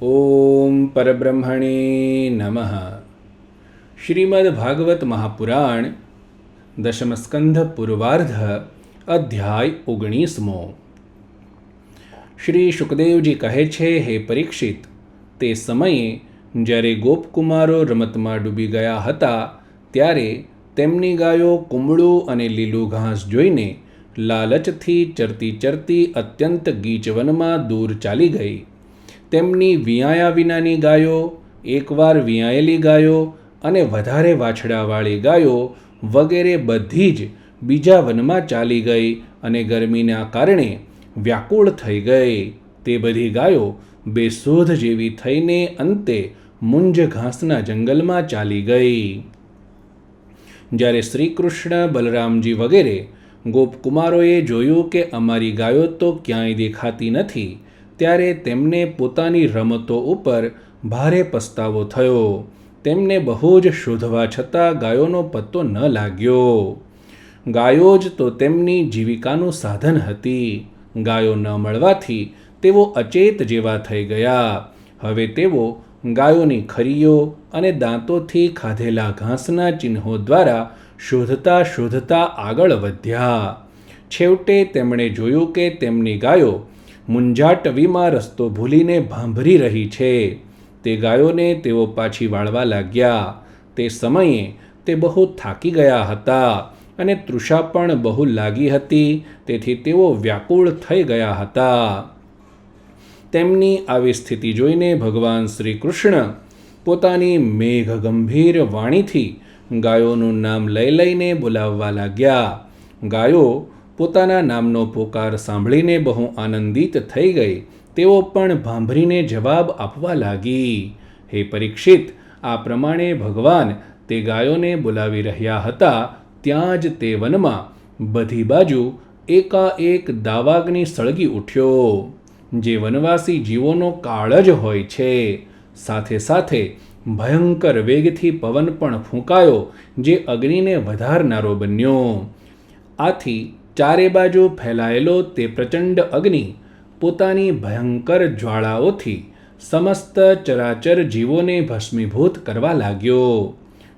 ઓમ પરબ્રહ્મણે નમઃ શ્રીમદ ભાગવત મહાપુરાણ દશમસ્કંધ પૂર્વાર્ધ અધ્યાય ઓગણીસમો શ્રી સુખદેવજી કહે છે હે પરીક્ષિત તે સમયે જ્યારે ગોપકુમારો રમતમાં ડૂબી ગયા હતા, ત્યારે તેમની ગાયો કુંબળું અને લીલું ઘાસ જોઈને લાલચથી ચરતી ચરતી અત્યંત ગીચવનમાં દૂર ચાલી ગઈ. તેમની વિયાયા વિનાની ગાયો, એકવાર વિયાયેલી ગાયો અને વધારે વાછડાવાળી ગાયો વગેરે બધી જ બીજા વનમાં ચાલી ગઈ અને ગરમીના કારણે વ્યાકુળ થઈ ગઈ. તે બધી ગાયો બેસોધ જેવી થઈને અંતે મુંજ ઘાસના જંગલમાં ચાલી ગઈ. જ્યારે શ્રી કૃષ્ણ બલરામજી વગેરે ગોપકુમારોએ જોયું કે અમારી ગાયો તો ક્યાંય દેખાતી નથી, ત્યારે તેમને પોતાની રમતો ઉપર ભારે પસ્તાવો થયો. તેમને બહુ જ શોધવા છતાં ગાયોનો પત્તો ન લાગ્યો. ગાયો જ તો તેમની જીવિકાનું સાધન હતી. ગાયો ન મળવાથી તેઓ અચેત જેવા થઈ ગયા. હવે તેઓ ગાયોની ખરીઓ અને દાંતોથી ખાધેલા ઘાસના ચિહ્નો દ્વારા શોધતા શોધતા આગળ વધ્યા. છેવટે તેમણે જોયું કે તેમની ગાયો મુંજાટવીમાં રસ્તો ભૂલીને ભાંભરી રહી છે. તે ગાયોને તેઓ પાછી વાળવા લાગ્યા. તે સમયે તે બહુ થાકી ગયા હતા અને તૃષા પણ બહુ લાગી હતી, તેથી તેઓ વ્યાકુળ થઈ ગયા હતા. તેમની આવી સ્થિતિ જોઈને ભગવાન શ્રી કૃષ્ણ પોતાની મેઘ ગંભીર વાણીથી ગાયોનું નામ લઈ લઈને બોલાવવા લાગ્યા. ગાયો પોતાના નામનો પોકાર સાંભળીને બહુ આનંદિત થઈ ગઈ. તેઓ પણ ભાંભરીને જવાબ આપવા લાગી. હે પરીક્ષિત, આ પ્રમાણે ભગવાન તે ગાયોને બોલાવી રહ્યા હતા ત્યાં જ તે વનમાં બધી બાજુ એકાએક દાવાગ્નિ સળગી ઉઠ્યો. જે વનવાસી જીવોનો કાળ જ હોય છે. સાથે સાથે ભયંકર વેગથી પવન પણ ફૂંકાયો, જે અગ્નિને વધારનારો બન્યો. આથી ચારે બાજુ ફેલાયેલો તે પ્રચંડ અગ્નિ પોતાની ભયંકર જ્વાળાઓથી સમસ્ત ચરાચર જીવોને ભસ્મીભૂત કરવા લાગ્યો.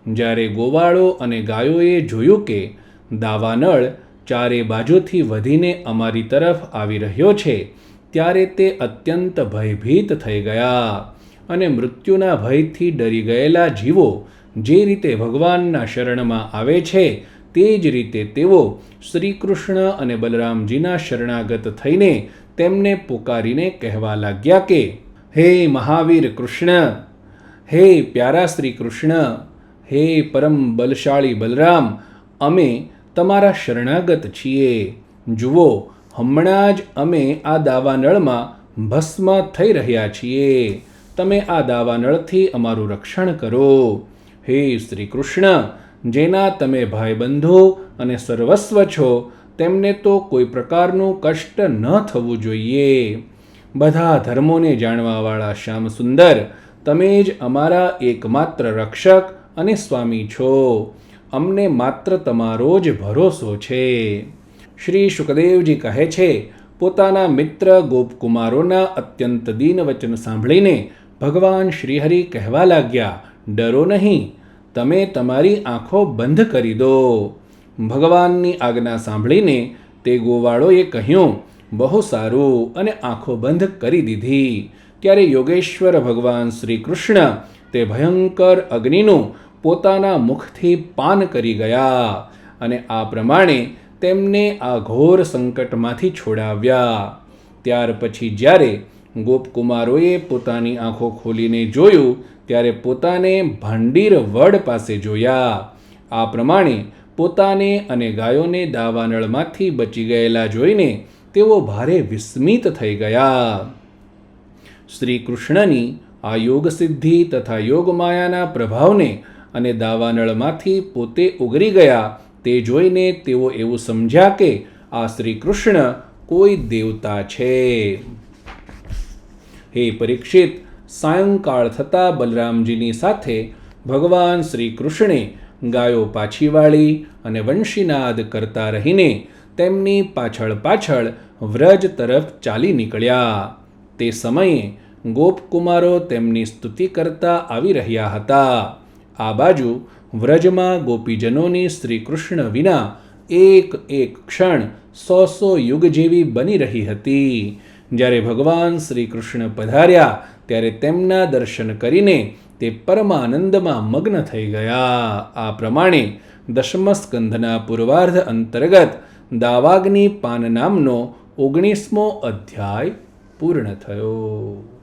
જ્યારે ગોવાળો અને ગાયોએ જોયું કે દાવાનળ ચારે બાજુથી વધીને અમારી તરફ આવી રહ્યો છે ત્યારે તે અત્યંત ભયભીત થઈ ગયા અને મૃત્યુના ભયથી ડરી ગયેલા જીવો જે રીતે ભગવાનના શરણમાં આવે છે, તે જ રીતે તેઓ શ્રી કૃષ્ણ અને બલરામજીના શરણાગત થઈને તેમને પોકારીને કહેવા લાગ્યા કે, હે મહાવીર કૃષ્ણ, હે પ્યારા શ્રી કૃષ્ણ હે પરમ બલશાળી બલરામ, અમે તમારા શરણાગત છીએ. જુઓ હમણાં જ અમે આ દાવાનળમાં ભસ્મ થઈ રહ્યા છીએ. તમે આ દાવાનળથી અમારું રક્ષણ કરો. હે શ્રી કૃષ્ણ, જેના તમે ભાઈબંધો અને સર્વસ્વ છો, તેમને તો કોઈ પ્રકારનું કષ્ટ ન થવું જોઈએ. બધા ધર્મોને જાણવાવાળા શ્યામ સુંદર તમે જ અમારા એકમાત્ર રક્ષક અને સ્વામી છો. અમને માત્ર તમારો જ ભરોસો છે. શ્રી સુખદેવજી કહે છે, પોતાના મિત્ર ગોપકુમારોના અત્યંત દીન વચન સાંભળીને ભગવાન શ્રીહરિ કહેવા લાગ્યા, ડરો નહીં, તમે તમારી આંખો બંધ કરી દો. ભગવાનની આજ્ઞા સાંભળીને તે ગોવાળોએ કહ્યું, બહુ સારું અને આંખો બંધ કરી દીધી. ત્યારે યોગેશ્વર ભગવાન શ્રી કૃષ્ણ તે ભયંકર અગ્નિનું પોતાના મુખથી પાન કરી ગયા અને આ પ્રમાણે તેમને આ ઘોર સંકટમાંથી છોડાવ્યા. ત્યાર પછી જ્યારે ગોપકુમારોએ પોતાની આંખો ખોલીને જોયું, ત્યારે પોતાને ભાંડીર વડ પાસે જોયા. આ પ્રમાણે પોતાને અને ગાયોને દાવાનળમાંથી બચી ગયેલા જોઈને તેઓ ભારે વિસ્મિત થઈ ગયા. શ્રી કૃષ્ણની આ યોગ સિદ્ધિ તથા યોગમાયાના પ્રભાવને અને દાવાનળમાંથી પોતે ઉગરી ગયા તે જોઈને તેઓ એવું સમજ્યા કે આ શ્રી કૃષ્ણ કોઈ દેવતા છે. હે પરીક્ષિત, સાયંકાળ થતાં બલરામજીની સાથે ભગવાન શ્રી કૃષ્ણે ગાયો પાછી વાળી અને વંશીનાદ કરતા રહીને તેમની પાછળ પાછળ વ્રજ તરફ ચાલી નીકળ્યા. તે સમયે ગોપકુમારો તેમની સ્તુતિ કરતા આવી રહ્યા હતા. આ બાજુ વ્રજમાં ગોપીજનોની શ્રી કૃષ્ણ વિના એક એક ક્ષણ સો સો યુગ જેવી બની રહી હતી. જ્યારે ભગવાન શ્રી કૃષ્ણ પધાર્યા, ત્યારે તેમના દર્શન કરીને તે પરમાનંદમાં મગ્ન થઈ ગયા. આ પ્રમાણે દશમસ્કંધના પૂર્વાર્ધ અંતર્ગત દાવાગ્નિ પાન નામનો ઓગણીસમો અધ્યાય પૂર્ણ થયો.